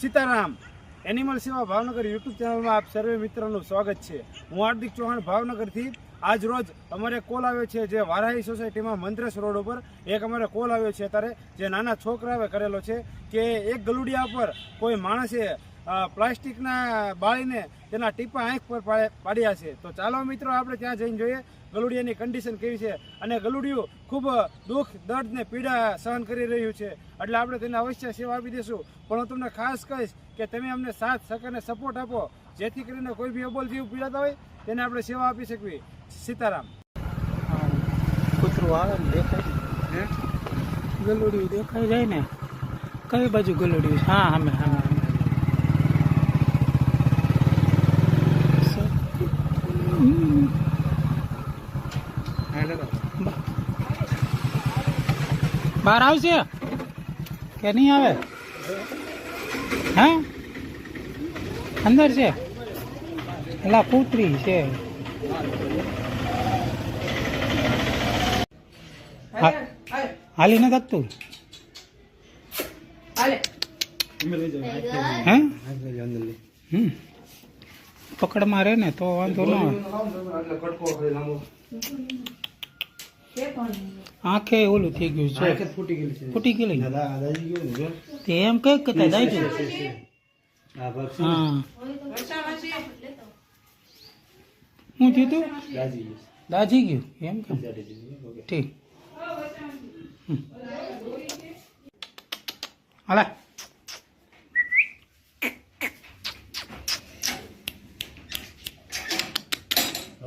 Sitaram animal સેવા Bhavnagar YouTube ચેનલમાં આપ સર્વે મિત્રોનું સ્વાગત છે. હું હાર્દિક ચૌહાણ ભાવનગરથી. આજ રોજ અમારે કોલ આવ્યો છે જે વારાહી સોસાયટીમાં મંત્રેશ રોડ ઉપર. એક અમારે કોલ આવ્યો છે અત્યારે જે નાના છોકરાએ કરેલો છે કે એક ગલુડિયા પર કોઈ માણસે પ્લાસ્ટિકના બાળીને તેના ટીપા આંખ પર પાડે- પાડ્યા છે. તો ચાલો મિત્રો આપણે ત્યાં જઈને જોઈએ ગલુડિયાની કન્ડિશન કેવી છે. અને ગલુડિયું ખૂબ દુઃખ દર્દ ને પીડા સહન કરી રહ્યું છે. એટલે આપણે તેને અવશ્ય સેવા આપી દઈશું. પણ હું તમને ખાસ કહીશ કે તમે અમને સાથ સહકારને સપોર્ટ આપો. જેથી કરીને કોઈ બી અબોલ જીવ પીડાતા હોય તેને આપણે સેવા આપી શકવી. સીતારામ. કૂતરું આવે ને દેખાય ગલુડિયું દેખાઈ જાય ને? કઈ બાજુ ગલુડિયું હા હા સામે સામે સામે. હમ. બા- બહાર આવશે? કે નહીં આવે? હે? અંદર છે? એટલે કૂતરી છે. હા- હાલી ન થકતું હે? હમ. પકડમાં રહે ને તો વાંધો ન આંખે ઓલું થઈ ગયું છે. ફૂટી ગયેલી છે. ફૂટી તે એમ કઈ કે જાય છે હા હું. થયું તું? દાજી ગયું. એમ કેમ ઠીક. હાલે.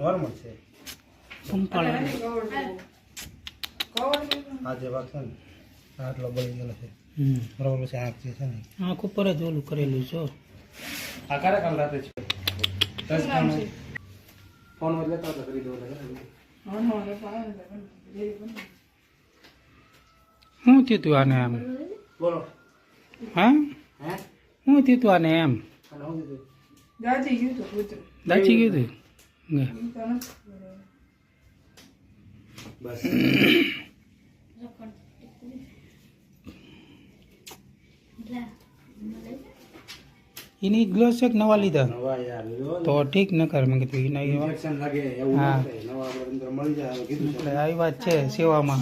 નોર્મલ મળશે. સંપાળ. આ જે ભાગ છે ને આટલો બળી ગયેલો છે બરોબર છે આંખ જે છે ને. આંખ ઉપર જ ઓલું કરેલું છે આ ક્યારે કામ રાતે છે? દસ કામ ફોનમાં લેતા હતા કરી દો હું થયું તું આને એમ? બોલો. હા? હું? થયું તું આને એમ? દાચી ગયું દાચી ગયું તું? લે. બસ એની ગ્લોસ છે કે નવા લીધા નવા યાર લ્યો તો ઠીક ન કર મેં કીધું એના ઇન્જેક્શન લાગે એવું હા. ન થાય નવા આપણે મળી જાય કીધું છે એટલે આવી વાત છે સેવામાં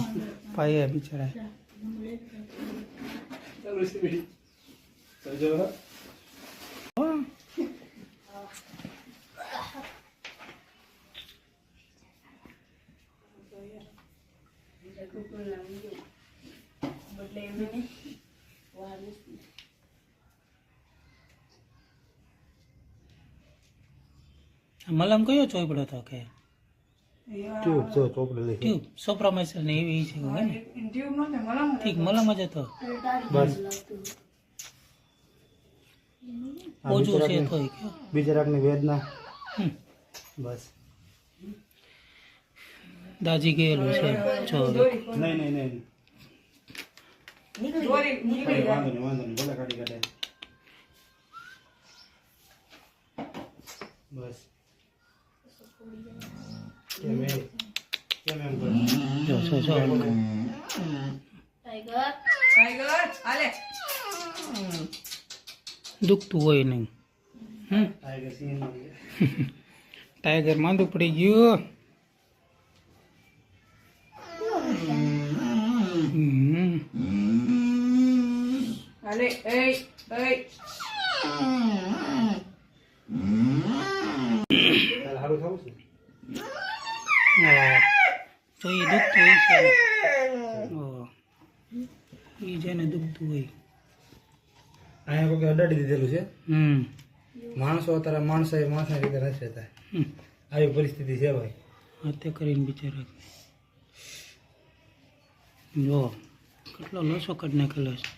પાયે બિચારા ચાલો છે એમને હો? મલમ કયો ચોપડો હતો કે? ટ્યુબ જો ચોપડી લઈ ટ્યુબ સોપ્રામાઇસર ને? એવી છે ને ઠીક મલમ જ હતો. બસ. ઓજુ છે તોય કયો? બીજરાકની વેદના. બસ. દાજી ગયેલું છે. જો નહીં નહીં નહીં. વાંધો નહીં વાંધો નહીં. ભલે કાઢી કાઢે. બસ. કેમ કેમ એમ જો જો દુખતું હોય નહીં. ટાઈગર ટાઈગર માંદું પડી ગયું. તારે હારું થવું છે? હા. તો એ દુખતું હોય છે. એ જેને દુખતું હોય. અહીંયા કોઈ અડાડી દીધેલું છે? હમ. માણસો અત્યારે માણસો એ માણસના રીતે રહેશે. આવી પરિસ્થિતિ છે ભાઈ. હત્યા કરીને બિચારા. જો કેટલો લોસો કાઢ નાખેલો છે.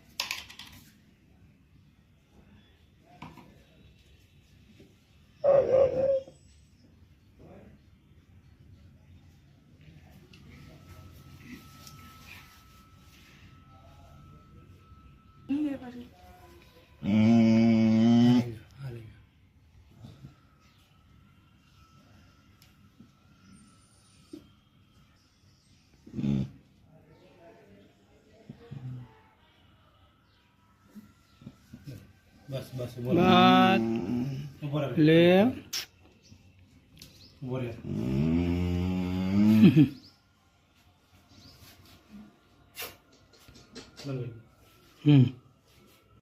hari. Bas, bas, bas,